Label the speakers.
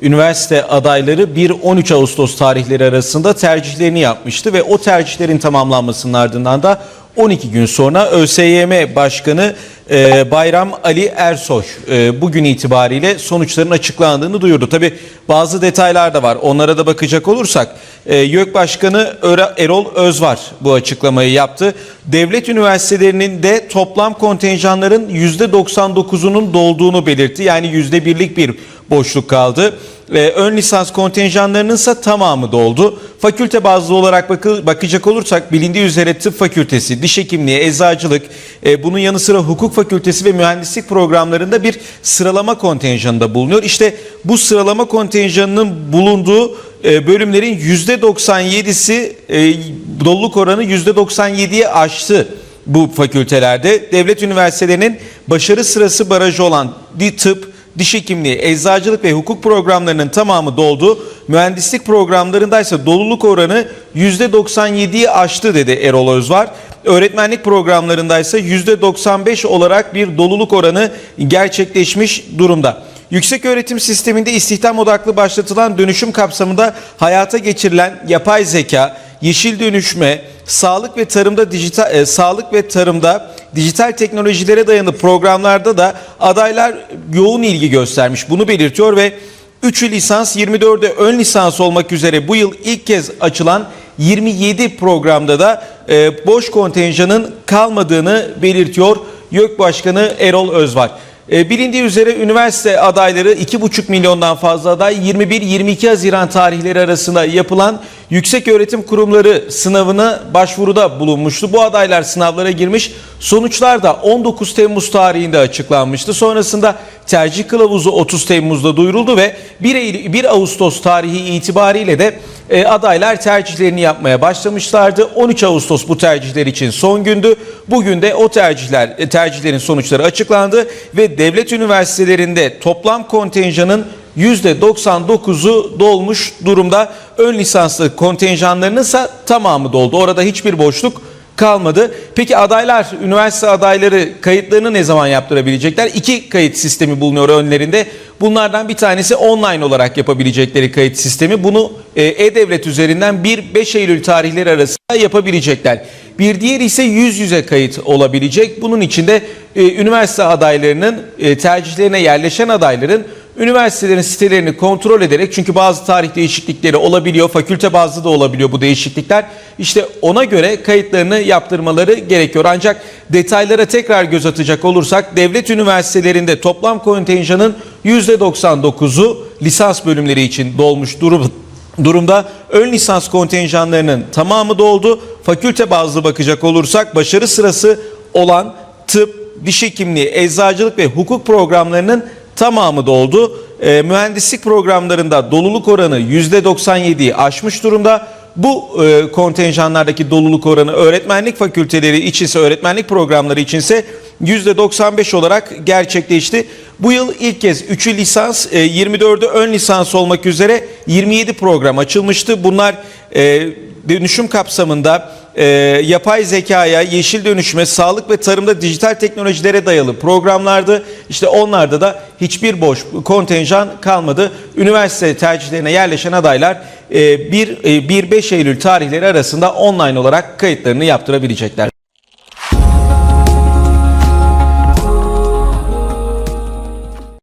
Speaker 1: Üniversite adayları 1-13 Ağustos tarihleri arasında tercihlerini yapmıştı ve o tercihlerin tamamlanmasının ardından da 12 gün sonra ÖSYM Başkanı e, Bayram Ali Ersoy e, bugün itibariyle sonuçların açıklandığını duyurdu. Tabi bazı detaylar da var onlara da bakacak olursak e, YÖK Başkanı Erol Özvar bu açıklamayı yaptı. Devlet üniversitelerinin de toplam kontenjanların %99'unun dolduğunu belirtti. Yani %1'lik bir boşluk kaldı. Ee, ön lisans kontenjanlarının ise tamamı doldu. Fakülte bazlı olarak bakı- bakacak olursak bilindiği üzere tıp fakültesi, diş hekimliği, eczacılık, e, bunun yanı sıra hukuk fakültesi ve mühendislik programlarında bir sıralama kontenjanında bulunuyor. İşte bu sıralama kontenjanının bulunduğu e, bölümlerin %97'si e, doluluk oranı %97'ye aştı bu fakültelerde. Devlet üniversitelerinin başarı sırası barajı olan tıp, diş hekimliği, eczacılık ve hukuk programlarının tamamı doldu. Mühendislik programlarında ise doluluk oranı %97'yi aştı dedi Erol Özvar. Öğretmenlik programlarında ise %95 olarak bir doluluk oranı gerçekleşmiş durumda. Yüksek öğretim sisteminde istihdam odaklı başlatılan dönüşüm kapsamında hayata geçirilen yapay zeka, yeşil dönüşme, sağlık ve tarımda dijital e, sağlık ve tarımda dijital teknolojilere dayalı programlarda da adaylar yoğun ilgi göstermiş. Bunu belirtiyor ve 3'ü lisans 24'e ön lisans olmak üzere bu yıl ilk kez açılan 27 programda da e, boş kontenjanın kalmadığını belirtiyor YÖK Başkanı Erol Özvar. E, bilindiği üzere üniversite adayları 2,5 milyondan fazla aday 21-22 Haziran tarihleri arasında yapılan yüksek öğretim kurumları sınavına başvuruda bulunmuştu. Bu adaylar sınavlara girmiş. Sonuçlar da 19 Temmuz tarihinde açıklanmıştı. Sonrasında tercih kılavuzu 30 Temmuz'da duyuruldu ve 1, Eylül, 1 Ağustos tarihi itibariyle de e, adaylar tercihlerini yapmaya başlamışlardı. 13 Ağustos bu tercihler için son gündü. Bugün de o tercihler e, tercihlerin sonuçları açıklandı ve devlet üniversitelerinde toplam kontenjanın %99'u dolmuş durumda. Ön lisanslı kontenjanlarının ise tamamı doldu. Orada hiçbir boşluk kalmadı. Peki adaylar, üniversite adayları kayıtlarını ne zaman yaptırabilecekler? İki kayıt sistemi bulunuyor önlerinde. Bunlardan bir tanesi online olarak yapabilecekleri kayıt sistemi. Bunu e, E-Devlet üzerinden 1-5 Eylül tarihleri arasında yapabilecekler. Bir diğeri ise yüz yüze kayıt olabilecek. Bunun için de e, üniversite adaylarının e, tercihlerine yerleşen adayların üniversitelerin sitelerini kontrol ederek çünkü bazı tarih değişiklikleri olabiliyor, fakülte bazlı da olabiliyor bu değişiklikler. İşte ona göre kayıtlarını yaptırmaları gerekiyor. Ancak detaylara tekrar göz atacak olursak devlet üniversitelerinde toplam kontenjanın %99'u lisans bölümleri için dolmuş durum, durumda. Ön lisans kontenjanlarının tamamı doldu. Fakülte bazlı bakacak olursak başarı sırası olan tıp, diş hekimliği, eczacılık ve hukuk programlarının tamamı doldu. Ee, mühendislik programlarında doluluk oranı %97'yi aşmış durumda. Bu e, kontenjanlardaki doluluk oranı öğretmenlik fakülteleri içinse, öğretmenlik programları içinse %95 olarak gerçekleşti. Bu yıl ilk kez 3'ü lisans, e, 24'ü ön lisans olmak üzere 27 program açılmıştı. Bunlar e, dönüşüm kapsamında e, yapay zekaya, yeşil dönüşüme, sağlık ve tarımda dijital teknolojilere dayalı programlardı. İşte onlarda da hiçbir boş kontenjan kalmadı. Üniversite tercihlerine yerleşen adaylar e, 1 e, 1-5 Eylül tarihleri arasında online olarak kayıtlarını yaptırabilecekler.